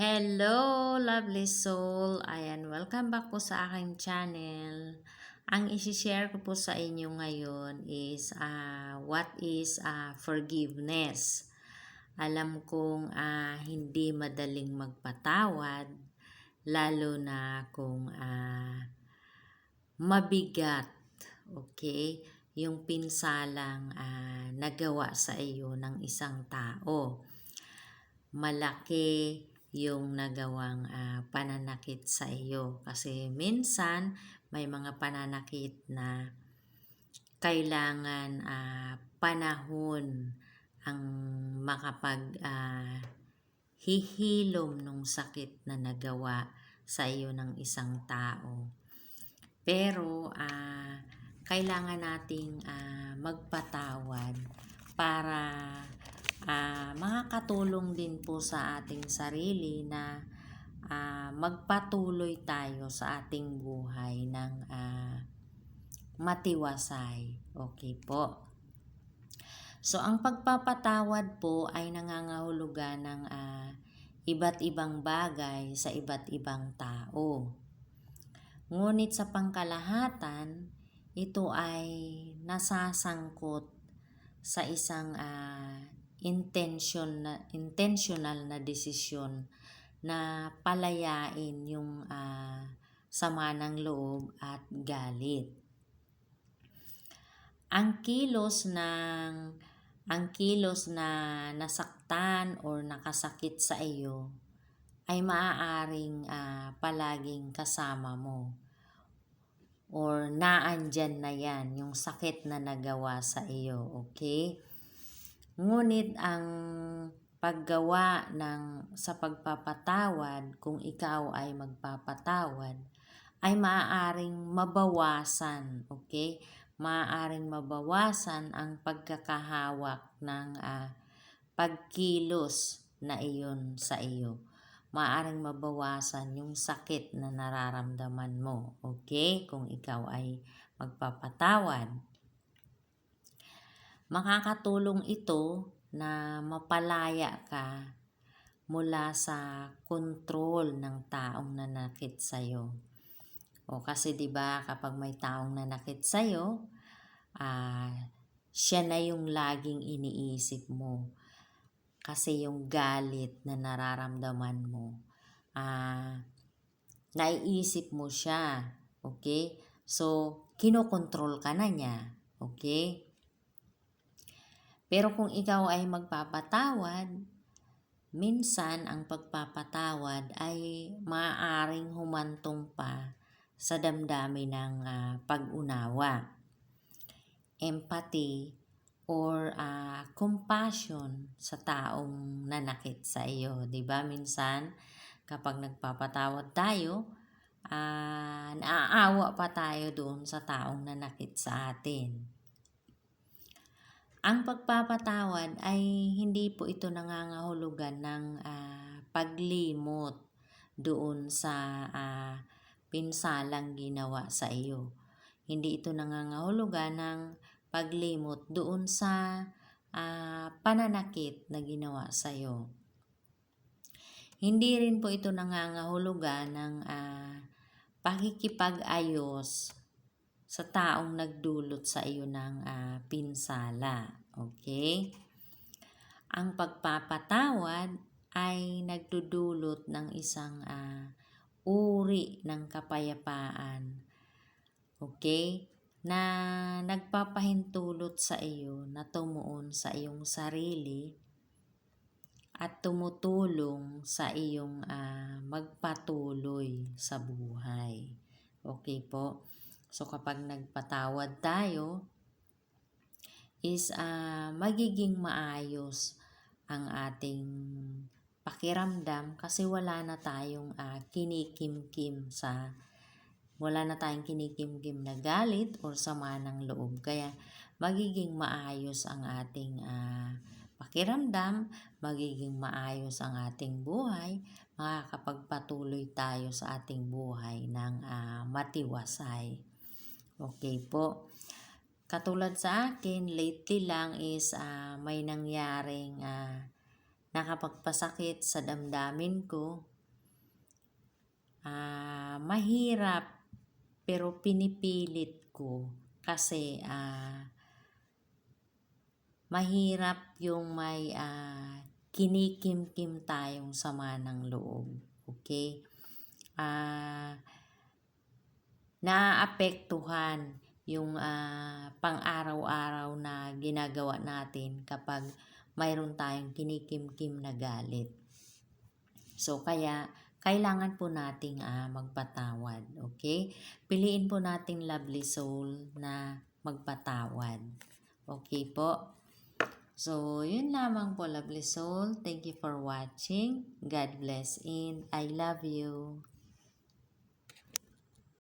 Hello, lovely soul! Ayan, welcome back po sa aking channel. Ang isi-share ko po sa inyo ngayon is ah, what is ah, forgiveness. Alam kong ah, hindi madaling magpatawad, lalo na kung ah, mabigat, okay? Yung pinsalang ah, nagawa sa iyo ng isang tao. Malaki yung nagawang ah, pananakit sa iyo. Kasi minsan, may mga pananakit na kailangan ah, panahon ang makapag ah, hihilom nung sakit na nagawa sa iyo ng isang tao. Pero ah, kailangan nating ah, magpatawad para ah, makakatulong din po sa ating sarili na ah, magpatuloy tayo sa ating buhay ng ah, matiwasay. Okay po. So, ang pagpapatawad po ay nangangahulugan ng ah, iba't ibang bagay sa iba't ibang tao. Ngunit sa pangkalahatan, ito ay nasasangkot sa isang ah, intention na, intentional na desisyon na palayain yung ah, sama ng loob at galit. Ang kilos ng ang kilos na nasaktan or nakasakit sa iyo ay maaaring ah, palaging kasama mo or naandyan na yan, yung sakit na nagawa sa iyo, okay? Ngunit ang paggawa ng sa pagpapatawad, kung ikaw ay magpapatawad, ay maaaring mabawasan, okay? Maaaring mabawasan ang pagkakahawak ng ah, pagkilos na iyon sa iyo maaring mabawasan yung sakit na nararamdaman mo. Okay? Kung ikaw ay magpapatawad. Makakatulong ito na mapalaya ka mula sa kontrol ng taong nanakit sa'yo. O kasi 'di ba kapag may taong nanakit sa'yo, ah siya na yung laging iniisip mo kasi yung galit na nararamdaman mo, ah, naiisip mo siya. Okay? So, kinokontrol ka na niya. Okay? Pero kung ikaw ay magpapatawad, minsan ang pagpapatawad ay maaaring humantong pa sa damdamin ng uh, pag-unawa, empathy, or uh, compassion sa taong nanakit sa iyo. 'Di ba Minsan, kapag nagpapatawad tayo, uh, naaawa pa tayo doon sa taong nanakit sa atin. Ang pagpapatawad ay hindi po ito nangangahulugan ng uh, paglimot doon sa uh, pinsalang ginawa sa iyo. Hindi ito nangangahulugan ng paglimot doon sa uh, pananakit na ginawa sa iyo. Hindi rin po ito nangangahulugan ng uh, pakikipag-ayos sa taong nagdulot sa iyo ng uh, pinsala. Okay? Ang pagpapatawad ay nagdudulot ng isang uh, uri ng kapayapaan. Okay? na nagpapahintulot sa iyo na tumuon sa iyong sarili at tumutulong sa iyong uh, magpatuloy sa buhay. Okay po? So kapag nagpatawad tayo, is uh, magiging maayos ang ating pakiramdam kasi wala na tayong uh, kinikim-kim sa wala na tayong kinikimkim na galit or sama ng loob. Kaya magiging maayos ang ating uh, pakiramdam, magiging maayos ang ating buhay, makakapagpatuloy tayo sa ating buhay ng uh, matiwasay. Okay po. Katulad sa akin, lately lang is uh, may nangyaring uh, nakapagpasakit sa damdamin ko. Ah, mahirap pero pinipilit ko kasi ah, mahirap yung may ah, kinikim-kim tayong sama ng loob. Okay? Ah, naaapektuhan yung ah, pang-araw-araw na ginagawa natin kapag mayroon tayong kinikim-kim na galit. So, kaya, kailangan po nating ah, magpatawad. Okay? Piliin po nating lovely soul na magpatawad. Okay po? So, yun lamang po, lovely soul. Thank you for watching. God bless and I love you.